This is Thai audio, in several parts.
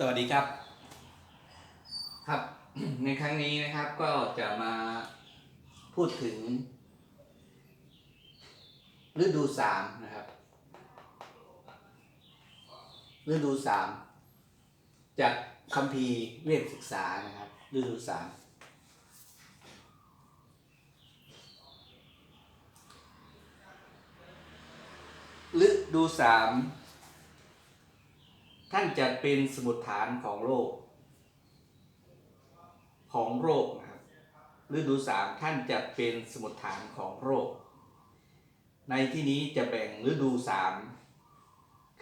สวัสดีครับ ครับ ในครั้งนี้นะครับก็จะมาพูดถึง ฤดูสามนะครับ ฤดูสามจากคัมภีร์เวทศึกษานะครับ ฤดูสามฤดูสาม ท่านจะเป็นสมุดฐานของโลก ของโรคนะครับฤดูสามท่านจะเป็นสมุดฐานของโรค ในที่นี้จะแบ่งฤดูสาม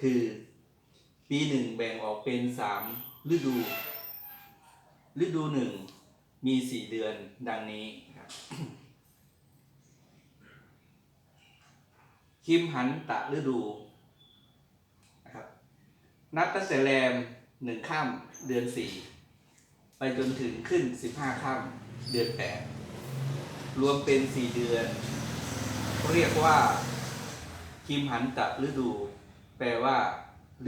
คือปีหนึ่งแบ่งออกเป็นสามฤดู ฤดูหนึ่งมีสี่เดือนดังนี้ครับคิมหันตะฤดู นับตั้งแต่แรมหนึ่งค่ำเดือนสี่ไปจนถึงขึ้นสิบห้าค่ำเดือนแปดรวมเป็นสี่เดือน เรียกว่าคิมหันตะฤดู แปลว่า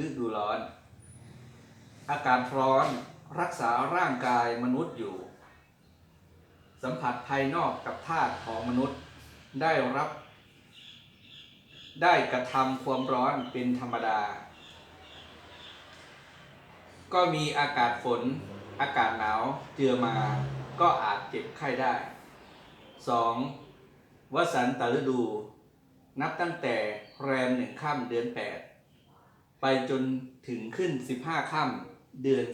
ฤดูร้อน อากาศร้อนรักษาร่างกายมนุษย์อยู่ สัมผัสภายนอกกับธาตุของมนุษย์ได้รับ ได้กระทำความร้อนเป็นธรรมดา ก็มีอากาศฝน อากาศหนาวเจือมา ก็อาจเจ็บไข้ได้ 2. วสันตฤดู นับตั้งแต่แรมหนึ่งค่ำเดือน 8 ไปจนถึงขึ้น 15ค่ำเดือน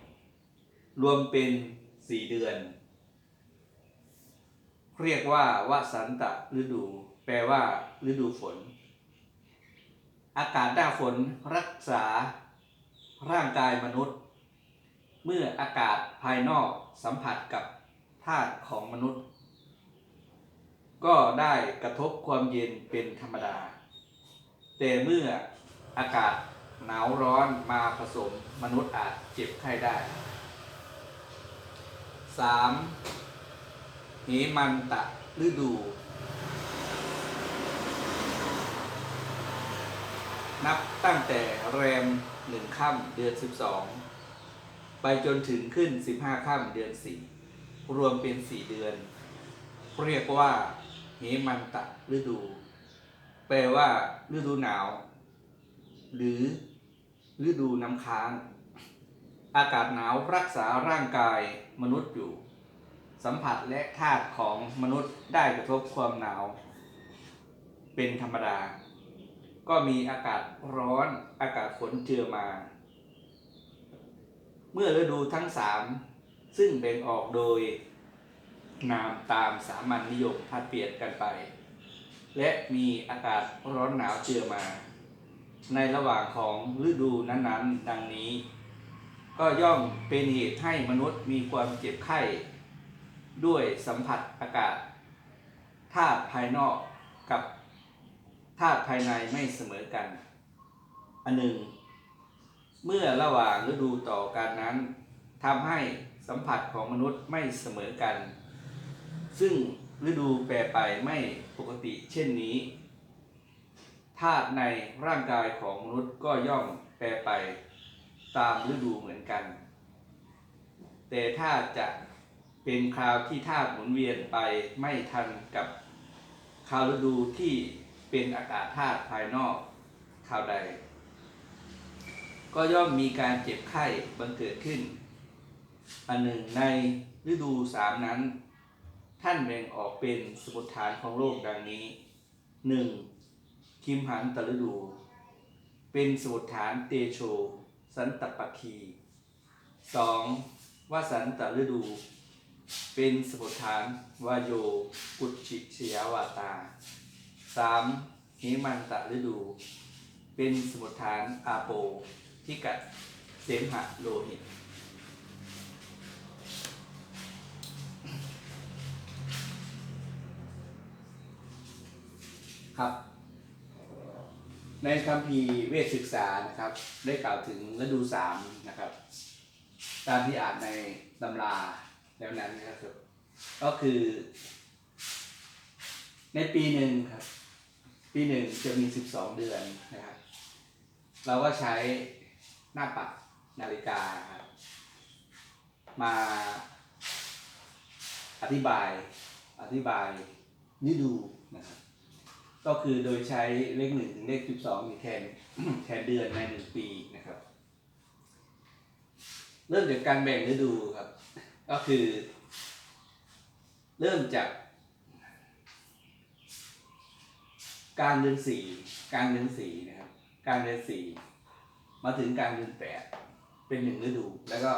12 รวมเป็น 4 เดือน เรียกว่าวสันตฤดู แปลว่าฤดูฝน อากาศหน้าฝนรักษา ร่างกายมนุษย์ เมื่ออากาศภายนอกสัมผัสกับธาตุของมนุษย์ ก็ได้กระทบความเย็นเป็นธรรมดา แต่เมื่ออากาศหนาวร้อนมาผสมมนุษย์อาจเจ็บไข้ได้ 3. เหมันตะฤดู นับตั้งแต่แรมหนึ่งค่ำเดือน12ไปจนถึงขึ้น15ค่ำเดือน4รวมเป็น4เดือน เรียกว่าเหมันตะฤดู แปลว่าฤดูหนาว หรือฤดูน้ำค้าง อากาศหนาวรักษาร่างกายมนุษย์อยู่ สัมผัสและธาตุของมนุษย์ได้กระทบความหนาว เป็นธรรมดา ก็มีอากาศร้อนอากาศฝนเจือมา เมื่อฤดูทั้งสามซึ่งแบ่งออกโดยนามตามสามัญนิยมพัดเปลี่ยนกันไป และมีอากาศร้อนหนาวเจือมา ในระหว่างของฤดูนั้นๆ ดังนี้ ก็ย่อมเป็นเหตุให้มนุษย์มีความเจ็บไข้ ด้วยสัมผัสอากาศธาตุภายนอกกับ ธาตุภายในไม่เสมอกัน อันหนึ่ง เมื่อระหว่างฤดูต่อกันนั้นทำให้สัมผัสของมนุษย์ไม่เสมอกัน ซึ่งฤดูแปรไปไม่ปกติเช่นนี้ธาตุในร่างกายของมนุษย์ก็ย่อมแปรไปตามฤดูเหมือนกัน แต่ถ้าจะเป็นคราวที่ธาตุหมุนเวียนไปไม่ทันกับคราวฤดูที่ เป็นอากาศธาตุภายนอกคราวใด ก็ย่อมมีการเจ็บไข้บังเกิดขึ้น อันหนึ่งในฤดูสามนั้น ท่านแบ่งออกเป็นสมุดฐานของโลกดังนี้หนึ่งคิมหันตฤดู เป็นสมุดฐานเตโช สันตปคีสองวสันตฤดู เป็นสมุดฐานวายโย กุจฉิชยาวาตา สามเหมันตะฤดู เป็นสมุดฐานอาโปที่กัดเสมหะโลหิต ครับ ในคัมภีเวทศึกษานะครับ ได้กล่าวถึงฤดูสามนะครับ ตามที่อ่านในตำราแล้วนั้นนะครับ ก็คือ ในปีหนึ่งครับ ปีหนึ่งจะมีสิบสองเดือนนะครับ เราก็ใช้หน้าปัดนาฬิกาครับมาอธิบายอธิบายฤดูนะครับ ก็คือโดยใช้เลขหนึ่งถึงเลขสิบสองแทนแทนเดือนในหนึ่งปีนะครับ เริ่มจากการแบ่งฤดูครับ ก็คือ เริ่มจาก การเดือนสี่การเดือนสี่นะครับการเดือนสี่มาถึงการเดือนแปดเป็นหนึ่งฤดู แล้วก็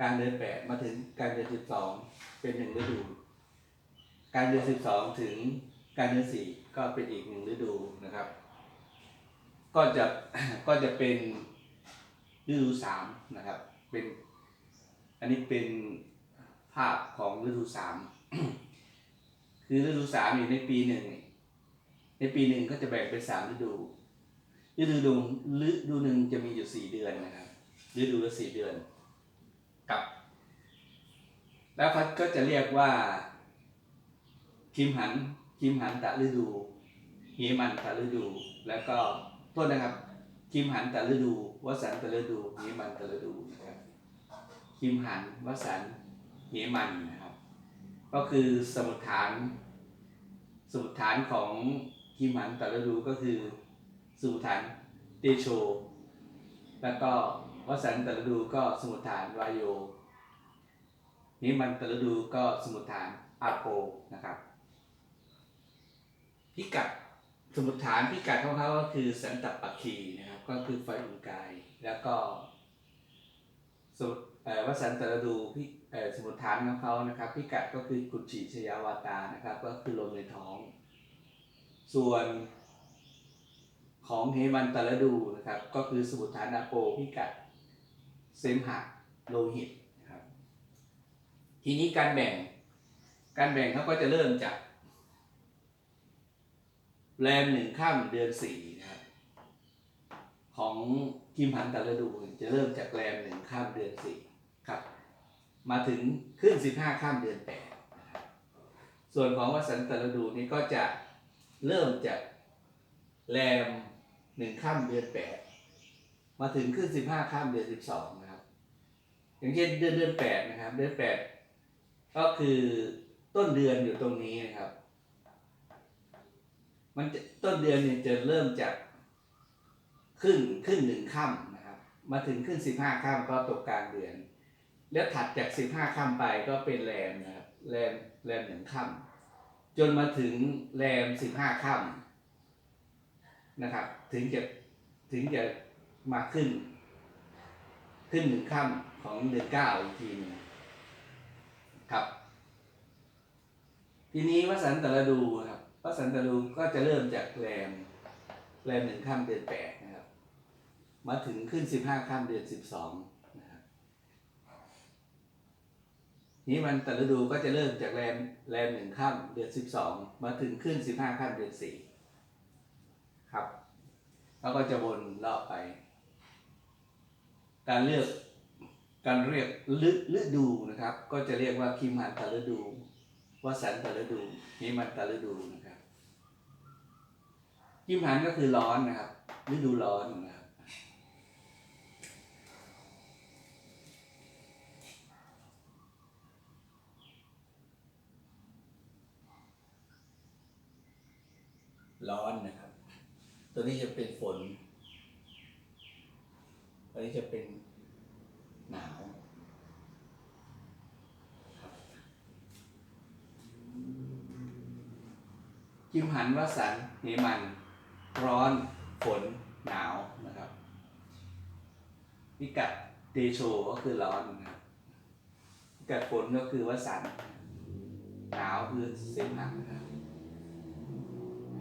การเดือนแปดมาถึงการเดือนสิบสองเป็นหนึ่งฤดูการเดือนสิบสองถึงการเดือนสี่ก็เป็นอีกหนึ่งฤดูนะครับ ก็จะก็จะเป็นฤดูสามนะครับ เป็นอันนี้เป็นภาพของฤดูสามคือฤดูสามอยู่ในปีหนึ่ง ปีหนึ่งก็จะแบ่งเป็นสามฤดู ฤดูดงฤดูหนึ่งจะมีอยู่สี่เดือนนะครับ ฤดูละสี่เดือน กับ แล้วเขาก็จะเรียกว่าคิมหันคิมหันตะฤดูเฮมันตะฤดู แล้วก็โทษนะครับคิมหันตะฤดูวสันตะฤดูเฮมันตะฤดูนะครับคิมหันวสันเฮมันนะครับ ก็คือสมุดฐานสมุดฐานของ คิมันแต่ละดูก็คือสมุดฐานเตโช แล้วก็วสันต์แต่ละดูก็สมุดฐานวายโยนิมันแต่ละดูก็สมุดฐานอาโปนะครับ พิกัดสมุดฐานพิกัดของเขาก็คือสันตปักคีนะครับ ก็คือไฟอุ่นกาย แล้วก็สมุวสันต์แต่ละดูพิสมุดฐานของเขานะครับ พิกัดก็คือกุจิชยาวาตานะครับ ก็คือลมในท้อง ส่วนของเฮมันตะละดูนะครับ ก็คือสมุทฐานาโปพิกัดเสมหะโลหิตนะครับ ทีนี้การแบ่ง การแบ่งเขาก็จะเริ่มจากแรมหนึ่งข้ามเดือนสี่นะครับ ของกิมพันตะละดูจะเริ่มจากแรมหนึ่งข้ามเดือนสี่ครับ มาถึงขึ้นสิบห้าข้ามเดือนแปดส่วนของวสันตะละดูนี่ก็จะ เริ่มจากแรมหนึ่งข้ามเดือนแปดมาถึงขึ้นสิบห้าข้ามเดือนสิบสองนะครับ อย่างเช่นเดือนเดือนแปดนะครับ เดือนแปดก็คือต้นเดือนอยู่ตรงนี้นะครับ มันต้นเดือนเนี่ยจะเริ่มจากขึ้นขึ้นหนึ่งค่ำนะครับ มาถึงขึ้นสิบห้าค่ำก็ตกกลางเดือน แล้วถัดจากสิบห้าค่ำไปก็เป็นแรมนะครับแรมแรมหนึ่งค่ำ จนมาถึงแรมสิบห้าค่ำนะครับ ถึงจะถึงจะมาขึ้น ขึ้นหนึ่งค่ำของเดือนเก้าอีกทีนึงครับ ทีนี้วสันตะดูครับวสันตะดูก็จะเริ่มจากแรมแรมหนึ่งค่ำเดือนแปดนะครับ มาถึงขึ้นสิบห้าค่ำเดือนสิบสอง นี้มันแต่ละดูก็จะเริ่มจากแรมแรมหนึ่งค่ำเดือนสิบสองมาถึงขึ้นสิบห้าค่ำเดือนสี่ครับ แล้วก็จะวนรอบไป การเลือกการเรียกฤฤดูนะครับ ก็จะเรียกว่าคิมหันตะฤดูวสันตะฤดูนิมันตะฤดูนะครับคิมหันก็คือร้อนนะครับฤดูร้อนนะครับ ร้อนนะครับ ตัวนี้จะเป็นฝน ตัวนี้จะเป็นหนาวคิมหันวสันเหมัน ร้อน ฝน หนาวนะครับพิกัดเดโชก็คือร้อนนะครับพิกัดฝนก็คือวสันหนาวคือเสมหะนะครับ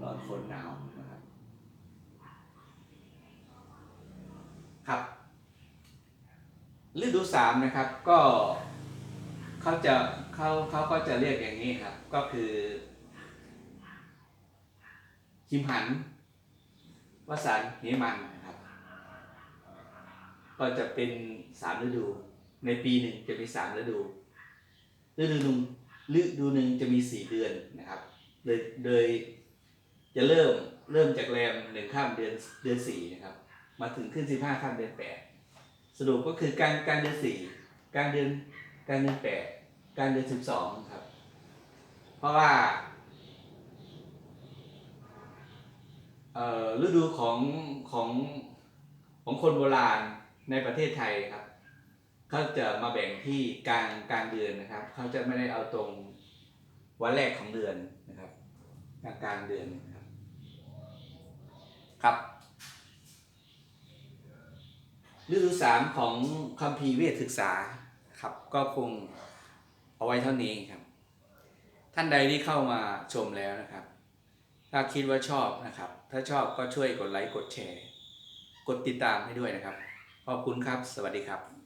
ร้อนฝนหนาวนะครับครับฤดูสามนะครับก็เขาจะเขาเขาก็จะเรียกอย่างนี้ครับ ก็คือคิมหันวสันต์เหมันนะครับ ก็จะเป็นสามฤดู ในปีหนึ่งจะมีสามฤดู ฤดูหนึ่งฤดูหนึ่งจะมีสี่เดือนนะครับ โดยโดย จะเริ่มเริ่มจากแรมหนึ่งข้ามเดือนเดือนสี่นะครับ มาถึงขึ้นสิบห้าข้ามเดือนแปดสรุปก็คือกลางกลางเดือนสี่กลางเดือนกลางเดือนแปดกลางเดือนสิบสองครับ เพราะว่าฤดูของของของคนโบราณในประเทศไทยครับเขาจะมาแบ่งที่กลางกลางเดือนนะครับเขาจะไม่ได้เอาตรงวันแรกของเดือนนะครับกลางกลางเดือน ครับฤดูสามของคัมภีร์เวทศึกษาครับ ก็คงเอาไว้เท่านี้ครับ ท่านใดที่เข้ามาชมแล้วนะครับ ถ้าคิดว่าชอบนะครับ ถ้าชอบก็ช่วยกดไลค์กดแชร์ กดติดตามให้ด้วยนะครับ ขอบคุณครับ สวัสดีครับ